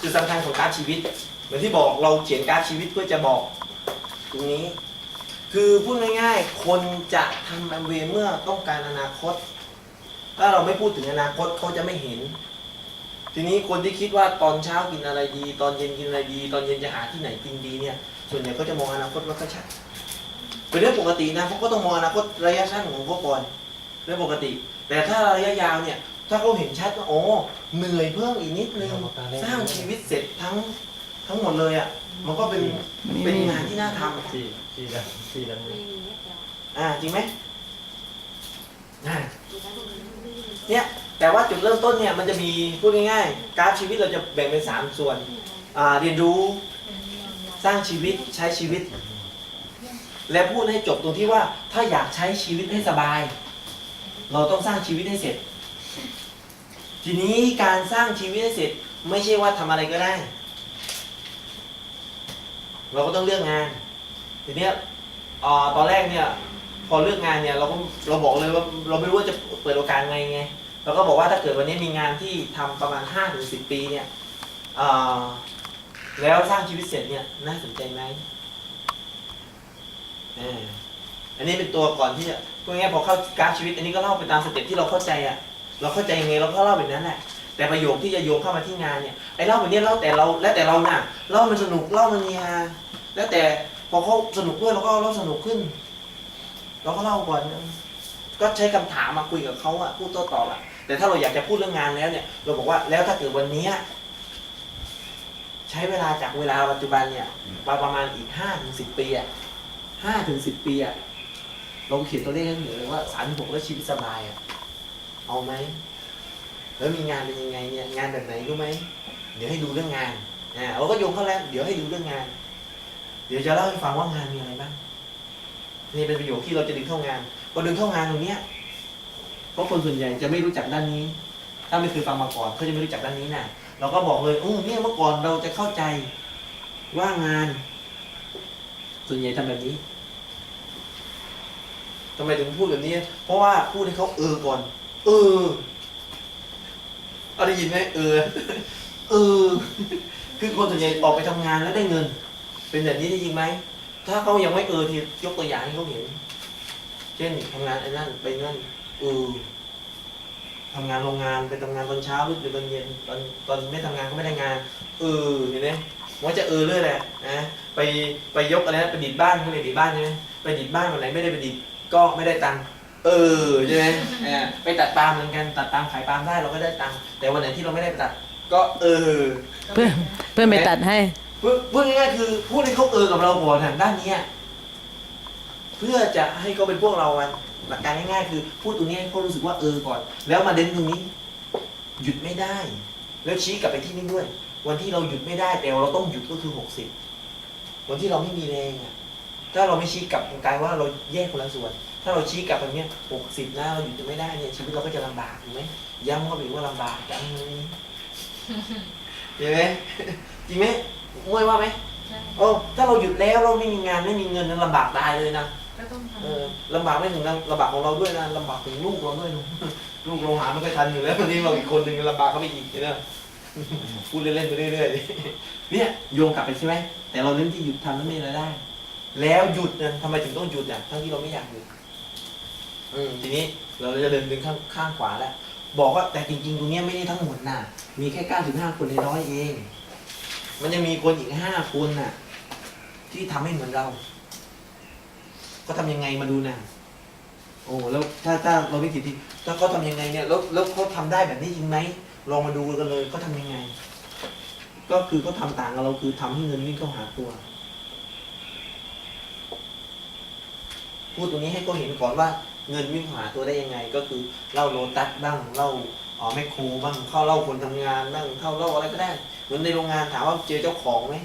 จุดสำคัญของการดชีวิต เหมือนที่บอกเราเขียนการดชีวิตเพื่อจะบอกตรงนี้ คือพูดง่ายๆ คนจะทำแอมเวย์เมื่อต้องการอนาคต ถ้าเราไม่พูดถึงอนาคตเขาจะไม่เห็น ทีนี้คนที่คิดว่าตอนเช้ากินอะไรดี ตอนเย็นกินอะไรดี ตอนเย็นจะหาที่ไหนกินดีเนี่ย ส่วนใหญ่ก็จะมองอนาคตไม่ค่อยชัดเป็นเรื่องปกตินะเขาก็ต้องมองอนาคตระยะสั้นของเขาก่อนเรื่องปกติ แต่ถ้าระยะยาวเนี่ย ถ้าเขาเห็นชัดว่าโอ้เหนื่อยเพิ่มอีกนิดนึงสร้างชีวิตเสร็จทั้งทั้งหมดเลยอะมันก็เป็นเป็นงานที่น่าทำอะสี่สี่ดังสี่ดังไม่มีเม็ดเดียวอ่าจริงไหมอ่าอีกแล้วก็ไม่มีเนี่ยแต่ว่าจุดเริ่มต้นเนี่ยมันจะมีพูดง่ายๆกราฟชีวิตเราจะแบ่งเป็นสามส่วนอ่าเรียนรู้สร้างชีวิตใช้ชีวิต และพูดให้จบตรงที่ว่าถ้าอยากใช้ชีวิตให้สบาย เราต้องสร้างชีวิตให้เสร็จ ทีนี้การสร้างชีวิตให้เสร็จไม่ใช่ว่าทำอะไรก็ได้ เราก็ต้องเลือกงาน ทีเนี้ยเอ่อตอนแรกเนี่ย พอเลือกงานเนี่ย เราก็เราบอกเลยว่าเราไม่รู้ว่าจะเปิดโอกาสไงไงเราก็บอกว่าถ้าเกิดวันนี้มีงานที่ทำประมาณ5ถึง10ปีเนี่ยแล้วสร้างชีวิตเสร็จเนี่ยน่าสนใจไหมเอออันนี้เป็นตัวก่อนที่จะพูดง่ายพอเข้ากาฟชีวิต อันนี้ก็เล่าไปตามสเต็ปที่เราเข้าใจอะ เราเข้าใจยังไงเราก็เล่าแบบนั้นแหละแต่ประโยคที่จะโยงเข้ามาที่งานเนี่ยไอ้เล่าแบบนี้เล่าแต่เราแล้วแต่เราน่ะเล่ามันสนุกเล่ามันมีฮาแล้วแต่พอเขาสนุกด้วยเราก็เล่าสนุกขึ้น เราก็เล่าก่อนก็ใช้คำถามมาคุยกับเขาอะพูดโต้ตอบอะแต่ถ้าเราอยากจะพูดเรื่องงานแล้วเนี่ย เราบอกว่าแล้วถ้าเกิดวันนี้ใช้เวลาจากเวลาปัจจุบันเนี่ยมาประมาณอีกห้าถึงสิบปีอะห้าถึงสิบปีอะเราเขียนตัวเลขให้เหนือเลยว่าสามหกแล้วชีวิตสบายอะ เอาไหมแล้วมีงานเป็นยังไงเนี่ยงานแบบไหนรู้ไหมเดี๋ยวให้ดูเรื่องงานอ่าเราก็โยงเข้าแล้ว เดี๋ยวให้ดูเรื่องงาน เดี๋ยวจะเล่าให้ฟังว่างานมีอะไรบ้างนี่เป็นประโยคที่เราจะดึงเข้างานพอดึงเข้างานตรงเนี้ยเพราะคนส่วนใหญ่จะไม่รู้จักด้านนี้ ถ้าไม่เคยฟังมาก่อนเขาจะไม่รู้จักด้านนี้นะเราก็บอกเลยโอ้เนี่ยเมื่อก่อนเราจะเข้าใจว่างาน ส่วนใหญ่ทำแบบนี้ทำไมถึงพูดแบบนี้ เพราะว่าพูดให้เขาเออก่อน เออเอาได้ยินไหมเออ เออ คือคนส่วนใหญ่ออกไปทำงานแล้วได้เงิน เป็นแบบนี้ได้จริงไหม ถ้าเขายังไม่เออทียกตัวอย่างให้เขาเห็น เช่นทำงานไอ้นั่นไปนั่นเออทำงานโรงงานไปทำงานตอนเช้าหรือตอนเย็นตอนตอนไม่ทำงานก็ไม่ได้งาน เออเห็นไหมมันจะเออเรื่อยแหละนะไปไปยกอะไรนะไปดิดบ้านเขาเรียดิดบ้านใช่ไหมไปดิดบ้านวันไหนไม่ได้ไปดิดก็ไม่ได้ตังค์ เออใช่ไหมอ่าไปตัดปาล์มเหมือนกันตัดปาล์มขายปาล์มได้เราก็ได้ตังค์แต่วันไหนที่เราไม่ได้ไปตัด ก็เออเพื่อนเพื่อนไปตัดให้ พูดพูดง่ายๆคือพูดให้เขาเออกับเราก่อนทางด้านเนี้ยเพื่อจะให้เขาเป็นพวกเราอะหลักการง่ายๆคือพูดตรงนี้ให้เขารู้สึกว่าเออก่อน แล้วมาเด่นตรงนี้ หยุดไม่ได้ แล้วชี้กลับไปที่นี่ด้วย วันที่เราหยุดไม่ได้แต่เราต้องหยุดก็คือหกสิบวันที่เราไม่มีแรงอะถ้าเราไม่ชี้กลับกลายว่าเราแยกคนละส่วน ถ้าเราชี้กลับตรงเนี้ยหกสิบนะเราหยุดจะไม่ได้เนี่ยชีวิตเราก็จะลำบากถูกไหมย้ำเข้าไปอีกว่าลำบากจังเลยเห็นไหมจริงไหมมวยว่าไหมใช่โอ้ถ้าเราหยุดแล้วเราไม่มีงานไม่มีเงินนั้นลำบากตายเลยนะก็ต้องทเออลำบากไม่ถึงลำบากของเราด้วยนะลำบากถึงลูกเราด้วยนะลูกเราหาไม่ค่อยทันอยู่แล้ววันนี้เราอีกคนหนึ่งลำบากเขาไปอีกเนอะพูดเล่นๆไปเรื่อยๆเนี่ยโยงกลับไปใช่ไหมแต่เราเน้นที่หยุดทำแล้วไม่มีรายได้ แล้วหยุดนะทำไมถึงต้องหยุดอะทั้งที่เราไม่อยากหยุด อืมทีนี้เราจะเดินดึงข้างข้างขวาแล้ว บอกว่าแต่จริง ๆ ตรงเนี้ยไม่ได้ทั้งหมดน่ะ มีแค่เก้าสิบห้าคนในร้อยเอง มันยังมีคนอีกห้าคนน่ะ ที่ทำให้เหมือนเราเขาทำยังไงมาดูนะโอ้แล้วถ้าถ้าเราไม่ผิดที่ถ้าเขาทำยังไงเนี่ยแล้วแล้วเขาทำได้แบบนี้จริงไหมลองมาดูกันเลยเขาทำยังไง ก็คือเขาทำต่างกับเราคือทำให้เงินวิ่งเข้าหาตัว พูดตรงนี้ให้เขาเห็นก่อนว่า เงินวิ่งหาตัวได้ยังไง ก็คือเล่าโลตัสบ้างเล่าอ๋อแมคครูบ้างเข้าเล่าคนทำงานบ้างเข้าเล่าอะไรก็ได้เหมือนในโรงงานถามว่าเจอเจ้าของไหม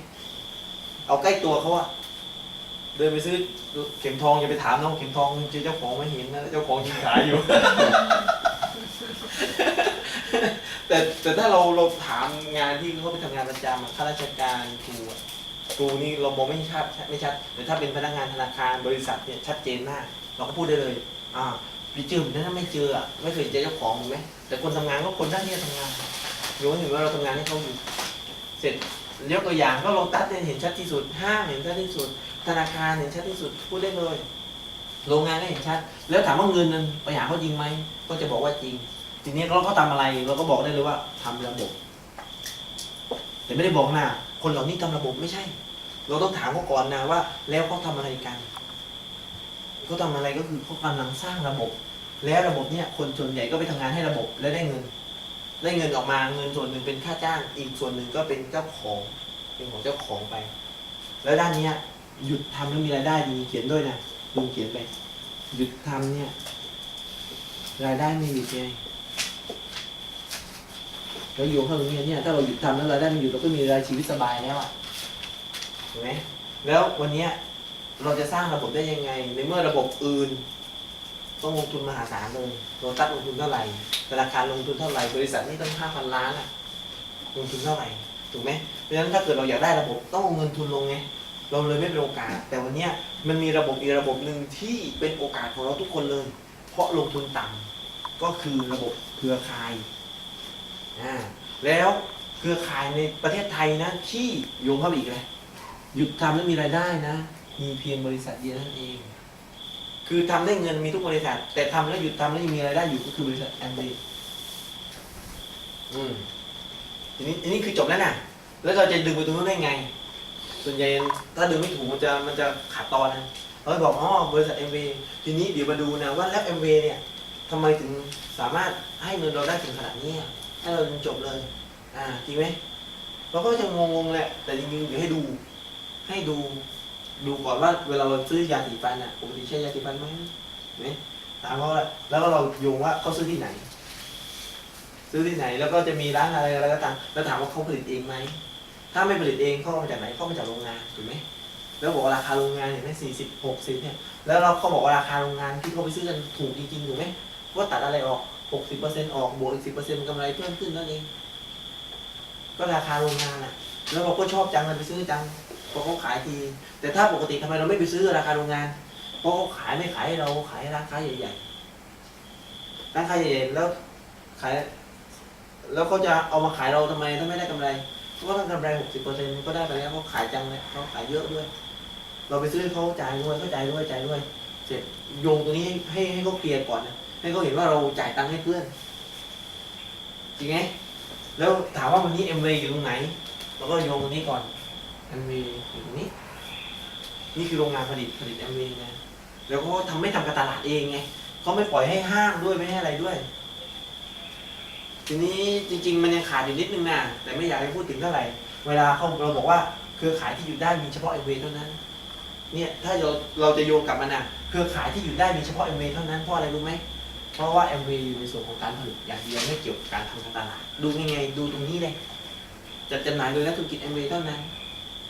เอาใกล้ตัวเขาอะเดินไปซื้อเข็มทองอย่าไปถามน้องเข็มทองเจอเจ้าของไม่เห็นนะเจ้าของยิงขายอยู่ แต่แต่ถ้าเราเราถามงานที่เขาไปทำงานประจำข้าราชการครูอะครูนี่เรามองไม่ชัดไม่ชัดแต่ถ้าเป็นพนักงานธนาคารบริษัทเนี่ยชัดเจนมากเราก็พูดได้เลย อ่าไปเจอผมถ้าไม่เจออะไม่เคยเจอเจ้าของถูกไหมแต่คนทำงานก็คนด้านนี้ทำงานโยนถึงว่าเราทำงานให้เขาอยู่เสร็จยกตัวอย่างก็โลตัสเนี่ยเห็นชัดที่สุดห้างเห็นชัดที่สุด ธนาคารเห็นชัดที่สุดพูดได้เลยโรงงานก็เห็นชัด แล้วถามว่าเงินนั้นไปหาเขาจริงไหมก็จะบอกว่าจริง ทีนี้เราก็ทำอะไรเราก็บอกได้เลยว่าทำระบบ แต่ไม่ได้บอกนะคนเหล่านี้ทำระบบไม่ใช่ เราต้องถามเขาก่อนนะว่า แล้วเขาทำอะไรกัน เขาทำอะไรก็คือเขากำลังสร้างระบบ แล้วระบบเนี่ยคนส่วนใหญ่ก็ไปทำงานให้ระบบแล้วได้เงิน ได้เงินออกมาเงินส่วนหนึ่งเป็นค่าจ้าง อีกส่วนหนึ่งก็เป็นเจ้าของเป็นของเจ้าของไป แล้วด้านเนี้ยหยุดทำแล้วมีรายได้ดีเขียนด้วยนะลุงเขียนไป หยุดทำเนี่ย รายได้ไม่หยุดไงแล้วโยงเข้างนี้เนี่ยถ้าเราหยุดทำแล้วรายได้ไม่หยุดเราก็มีรายชีวิตสบายแล้วอะถูกไหมแล้ววันเนี้ย เราจะสร้างระบบได้ยังไง ในเมื่อระบบอื่น ต้องลงทุนมหาศาลเลยโรตัสลงทุนเท่าไหร่ธนาคารลงทุนเท่าไหร่บริษัทนี่ต้องห้าพันล้านอะลงทุนเท่าไหร่ถูกไหมเพราะฉะนั้นถ้าเกิดเราอยากได้ระบบต้องเอาเงินทุนลงไงเราเลยไม่เป็นโอกาส แต่วันนี้มันมีระบบอีกระบบหนึ่งที่เป็นโอกาสของเราทุกคนเลย เพราะลงทุนต่ำก็คือระบบเครือข่ายอ่าแล้วเครือข่ายในประเทศไทยนะที่โยงเข้าไปอีกเลยหยุดทำแล้วมีรายได้นะ มีเพียงบริษัทเดียวนั่นเอง คือทำได้เงินมีทุกบริษัท แต่ทำแล้วหยุดทำแล้วยังมีรายได้อยู่ก็คือบริษัทแอมเบอืมทีนี้อันนี้คือจบแล้วนะแล้วเราจะดึงไปตรงนู้นได้ไง ส่วนใหญ่ถ้าดึงไม่ถูกมันจะมันจะขาดตอนนะเราบอกอ๋อบริษัทเอ็มเทีนี้เดี๋ยวมาดูนะว่าแล้วเอ็มเนี่ยทำไมถึงสามารถให้เงินเราได้ถึงขนาดนี้ให้เราจบเลย อ่าจริงไหมเราก็จะงงๆแหละแต่จริงๆเดี๋ยวให้ดู ให้ดู ดูก่อนว่าเวลาเราซื้อยาสีฟันอะปกติใช้ยาสีฟันไหมเห็นไหมถามเขาแหละแล้วก็เราโยงว่าเขาซื้อที่ไหน ซื้อที่ไหน แล้วก็จะมีร้านอะไรอะไรก็ตามแล้วถามว่าเขาผลิตเองไหมถ้าไม่ผลิตเองเขาเอามาจากไหนเขาเอามาจากโรงงานถูกไหมแล้วบอกราคาโรงงานเห็นไหมสี่สิบหกสิบเนี่ยแล้วเราเขาบอกว่าราคาโรงงานที่เขาไปซื้อกันถูกจริงๆถูกไหมว่าตัดอะไรออกหกสิบเปอร์เซ็นต์ออกบวกอีกสิบเปอร์เซ็นต์กำไรเพิ่มขึ้นนั่นเองก็ราคาโรงงานอะ แล้วเราก็ชอบจังเลยไปซื้อจัง ราะเขาขายที แต่ถ้าปกติทำไมเราไม่ไปซื้อราคาโรงงาน เพราะเขาขายไม่ขายให้เราขายให้ร้านค้าใหญ่ๆร้านค้าใหญ่ๆแล้วขาย แล้วเขาจะเอามาขายเราทำไมถ้าไม่ได้กำไรเขาก็ต้องกำไรหกสิบเปอร์เซ็นต์ก็ได้ไปแล้วเขาขายจังเลยเขาขายเยอะด้วย เราไปซื้อเขาจ่ายด้วยเขาจ่ายด้วยจ่ายด้วย เสร็จโยงตรงนี้ให้ให้เขาเคลียร์ก่อนนะให้เขาเห็นว่าเราจ่ายตังค์ให้เพื่อนจริงไหมแล้วถามว่าวันนี้เอ็มวีอยู่ตรงไหนเราก็โยงตรงนี้ก่อน มวีอยู่ตรงนี้ นี่คือโรงงานผลิตผลิตเอ็มวีนะ แล้วก็ทำไม่ทำการตลาดเองไงเขาไม่ปล่อยให้ห้างด้วยไม่ให้อะไรด้วย ทีนี้จริง ๆ มันยังขาดอยู่นิดนึงนะแต่ไม่อยากให้พูดถึงเท่าไหร่ เวลาเขาเราบอกว่าเครือข่ายที่อยู่ได้มีเฉพาะเอ็มวีเท่านั้น เนี่ยถ้าเราเราจะโยงกลับมานะเครือข่ายที่อยู่ได้มีเฉพาะเอ็มวีเท่านั้นเพราะอะไรรู้ไหมเพราะว่าเอ็มวีอยู่ในส่วนของการผลิตอย่างเดียวไม่เกี่ยวกับการทำการตลาดดูยังไงดูตรงนี้เลยจัดจำหน่ายโดยนักธุรกิจเอ็มวีเท่านั้น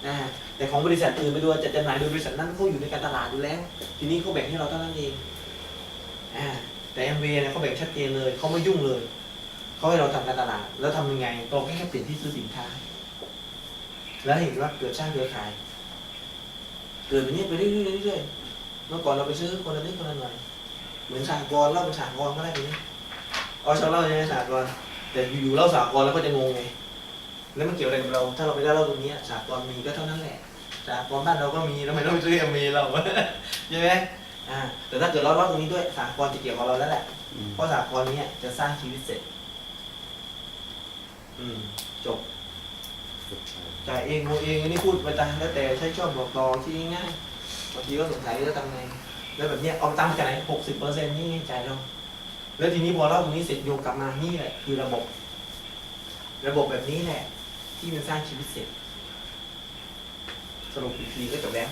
นะแต่ของบริษัทอื่นไปดูจัดจำหน่ายโดยบริษัทนั้นเขาอยู่ในการตลาดอยู่แล้ว ทีนี้เขาแบ่งให้เราเท่านั้นเองอ่าแต่เอ็มวีเนี่ยเขาแบ่งชัดเจนเลยเขาไม่ยุ่งเลยเขาให้เราทำการตลาด แล้วทำยังไงเราแค่เปลี่ยนที่ซื้อสินค้า แล้วเห็นว่าเกิดสร้างเครือข่าย เกิดแบบนี้ไปเรื่อยๆเรื่อยๆเมื่อก่อนเราไปซื้อคนละนิดคนละหน่อยเหมือนสากลเล่าเป็นสากลก็ได้แบบนี้เอาชาวเล่าใช่ไหมสากลแต่อยู่ๆเล่าสากลแล้วก็จะงงไง แล้วมันเกี่ยวอะไรกับเรา ถ้าเราไปได้เล่าตรงนี้สากลมีก็เท่านั้นแหละสากลบ้านเราก็มีแล้วทำไมต้องไปซื้อเอ็มมีเราใช่ไหมอ่าแต่ถ้าเกิดเราเล่าตรงนี้ด้วยสากลจะเกี่ยวกับเราแล้วแหละเพราะสากลเนี้ยจะสร้างชีวิตเสร็จ อืมจบจ่ายเองโมเองอันนี้พูดไปตามแล้วแต่ใช้ชอบบอกต่อที่ง่ายๆบางทีก็สงสัยแล้วทำไงแล้วแบบเนี้ยเอาตังค์มาจากไหนหกสิบเปอร์เซ็นต์นี่ไงจ่ายเราแล้วทีนี้พอเล่าตรงนี้เสร็จโยงกลับมานี่แหละคือระบบ ระบบแบบนี้แหละ ที่มันสร้างชีวิตเสร็จ สรุปอีกทีก็จบแล้ว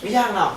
ไม่ยากหรอก